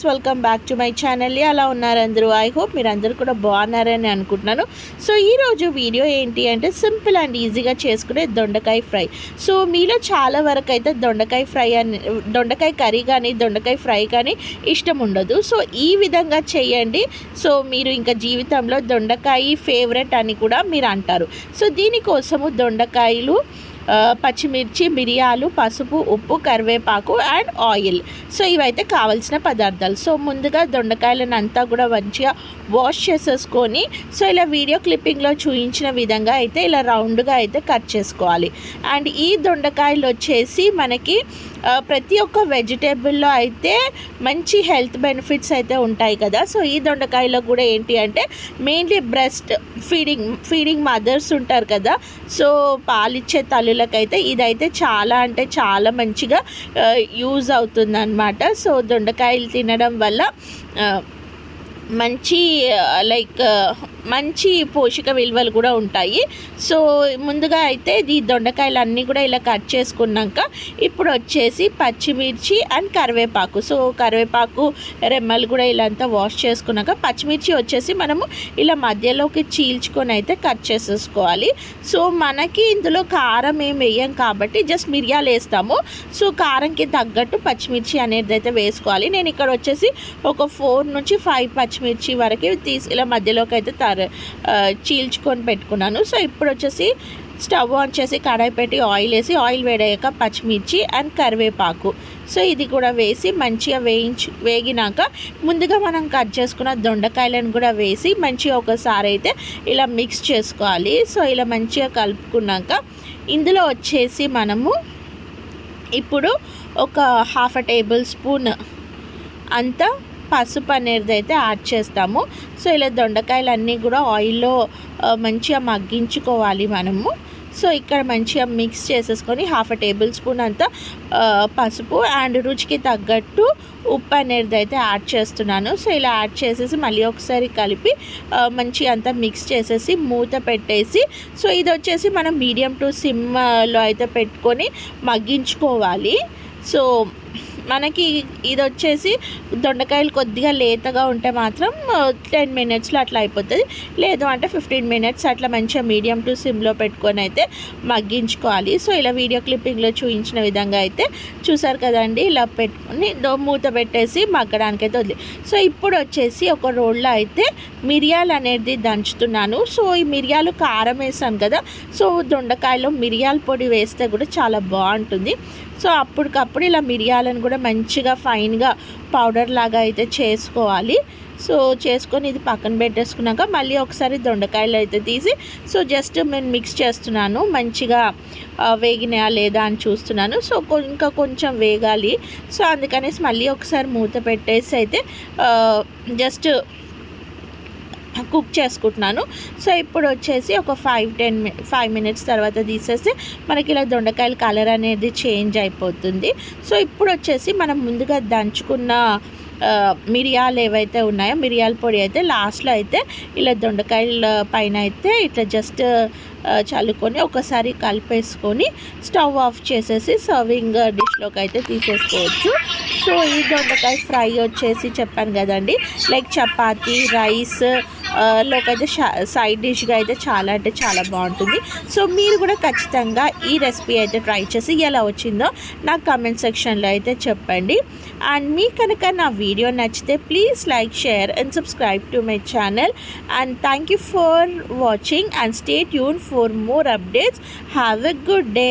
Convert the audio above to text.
Friends welcome back to my channel అలా ఉన్నారు అందరూ? ఐ హోప్ మీరు అందరూ కూడా బాగున్నారని అనుకుంటున్నాను. సో ఈరోజు వీడియో ఏంటి అంటే సింపుల్ అండ్ ఈజీగా చేసుకునే దొండకాయ ఫ్రై. సో మీలో చాలా వరకు అయితే దొండకాయ ఫ్రై అని దొండకాయ కర్రీ కానీ దొండకాయ ఫ్రై కానీ ఇష్టం ఉండదు. సో ఈ విధంగా చేయండి. సో మీరు ఇంకా జీవితంలో దొండకాయ ఫేవరెట్ అని కూడా మీరు అంటారు. సో దీనికోసము దొండకాయలు పచ్చిమిర్చి మిరియాలు పసుపు ఉప్పు కరివేపాకు అండ్ ఆయిల్. సో ఇవైతే కావాల్సిన పదార్థాలు. సో ముందుగా దొండకాయలను అంతా కూడా మంచిగా వాష్ చేసేసుకొని సో ఇలా వీడియో క్లిప్పింగ్లో చూపించిన విధంగా అయితే ఇలా రౌండ్గా అయితే కట్ చేసుకోవాలి. అండ్ ఈ దొండకాయలు వచ్చేసి మనకి ప్రతి ఒక్క వెజిటేబుల్లో అయితే మంచి హెల్త్ బెనిఫిట్స్ అయితే ఉంటాయి కదా. సో ఈ దొండకాయలో కూడా ఏంటి అంటే mainly breast feeding feeding mothers ఉంటారు కదా. సో పాలిచ్చే తల్లులకైతే ఇదైతే చాలా అంటే చాలా మంచిగా యూజ్ అవుతుంది అనమాట సో దొండకాయలు తినడం వల్ల మంచి uh, లైక్ uh, మంచి పోషక విలువలు కూడా ఉంటాయి. సో ముందుగా అయితే ఈ దొండకాయలు అన్నీ కూడా ఇలా కట్ చేసుకున్నాక ఇప్పుడు వచ్చేసి పచ్చిమిర్చి అండ్ కరివేపాకు. సో కరివేపాకు రెమ్మలు కూడా ఇలా అంతా వాష్ చేసుకున్నాక పచ్చిమిర్చి వచ్చేసి మనము ఇలా మధ్యలోకి చీల్చుకొని అయితే కట్ చేసేసుకోవాలి. సో మనకి ఇందులో కారం ఏం వేయం కాబట్టి జస్ట్ మిరియాలు వేస్తాము. సో కారంకి తగ్గట్టు పచ్చిమిర్చి అనేది అయితే వేసుకోవాలి. నేను ఇక్కడ వచ్చేసి ఒక ఫోర్ నుంచి ఫైవ్ పచ్చిమిర్చి వరకు తీసి ఇలా మధ్యలోకి అయితే తర చీల్చుకొని పెట్టుకున్నాను. సో ఇప్పుడు వచ్చేసి స్టవ్ ఆన్ చేసి కడాయి పెట్టి ఆయిల్ వేసి ఆయిల్ వేడయ్యాక పచ్చిమిర్చి అండ్ కరివేపాకు. సో ఇది కూడా వేసి మంచిగా వేయించి వేగినాక ముందుగా మనం కట్ చేసుకున్న దొండకాయలను కూడా వేసి మంచిగా ఒకసారి అయితే ఇలా మిక్స్ చేసుకోవాలి. సో ఇలా మంచిగా కలుపుకున్నాక ఇందులో వచ్చేసి మనము ఇప్పుడు ఒక హాఫ్ అ టేబుల్ స్పూన్ అంతా పసుపు అనేది అయితే యాడ్ చేస్తాము. సో ఇలా దొండకాయలు అన్నీ కూడా ఆయిల్లో మంచిగా మగ్గించుకోవాలి మనము. సో ఇక్కడ మంచిగా మిక్స్ చేసేసుకొని హాఫ్ అ టేబుల్ స్పూన్ అంతా పసుపు అండ్ రుచికి తగ్గట్టు ఉప్పు అనేది అయితే యాడ్ చేస్తున్నాను. సో ఇలా యాడ్ చేసేసి మళ్ళీ ఒకసారి కలిపి మంచిగా అంతా మిక్స్ చేసేసి మూత పెట్టేసి సో ఇది వచ్చేసి మనం మీడియం టు సిమ్లో అయితే పెట్టుకొని మగ్గించుకోవాలి. సో మనకి ఇది వచ్చేసి దొండకాయలు కొద్దిగా లేతగా ఉంటే మాత్రం టెన్ మినిట్స్లో అట్లా అయిపోతుంది. లేదు అంటే ఫిఫ్టీన్ మినిట్స్ అట్లా మంచిగా మీడియం టు సిమ్లో పెట్టుకొని అయితే మగ్గించుకోవాలి. సో ఇలా వీడియో క్లిప్పింగ్లో చూపించిన విధంగా అయితే చూసారు కదండి ఇలా పెట్టుకొని మూత పెట్టేసి మగ్గడానికి అయితే వదిలి. సో ఇప్పుడు వచ్చేసి ఒక రోల్లో అయితే మిరియాలు అనేది దంచుతున్నాను. సో ఈ మిరియాలు కారం వేసాను కదా సో దొండకాయలో మిరియాల పొడి వేస్తే కూడా చాలా బాగుంటుంది. సో అప్పటికప్పుడు ఇలా మిరియాలను కూడా మంచిగా ఫైన్గా పౌడర్ లాగా అయితే చేసుకోవాలి. సో చేసుకొని ఇది పక్కన పెట్టేసుకున్నాక మళ్ళీ ఒకసారి దొండకాయలు అయితే తీసి సో జస్ట్ నేను మిక్స్ చేస్తున్నాను. మంచిగా వేగినాయా లేదా అని చూస్తున్నాను. సో ఇంకా కొంచెం వేగాలి. సో అందుకనేసి మళ్ళీ ఒకసారి మూత పెట్టేసి అయితే జస్ట్ కుక్ చేసుకుంటున్నాను. సో ఇప్పుడు వచ్చేసి ఒక ఫైవ్ టెన్ ఫైవ్ మినిట్స్ తర్వాత తీసేస్తే మనకి ఇలా దొండకాయల కలర్ అనేది చేంజ్ అయిపోతుంది. సో ఇప్పుడు వచ్చేసి మనం ముందుగా దంచుకున్న మిరియాలు ఏవైతే ఉన్నాయో మిరియాల పొడి అయితే లాస్ట్లో అయితే ఇలా దొండకాయల పైన అయితే ఇట్లా జస్ట్ చల్లుకొని ఒకసారి కలిపేసుకొని స్టవ్ ఆఫ్ చేసేసి సర్వింగ్ డిష్లోకి అయితే తీసేసుకోవచ్చు. సో ఈ దొండకాయ ఫ్రై వచ్చేసి చెప్పాను కదండి. లైక్ చపాతీ రైస్ లోకైతే సైడ్ డిష్గా అయితే చాలా అంటే చాలా బాగుంటుంది. సో మీరు కూడా ఖచ్చితంగా ఈ రెసిపీ అయితే ట్రై చేసి ఎలా వచ్చిందో నాకు కమెంట్ సెక్షన్లో అయితే చెప్పండి. అండ్ మీ కనుక నా వీడియో నచ్చితే please like share and subscribe to my channel and thank you for watching and stay tune for more updates have a good day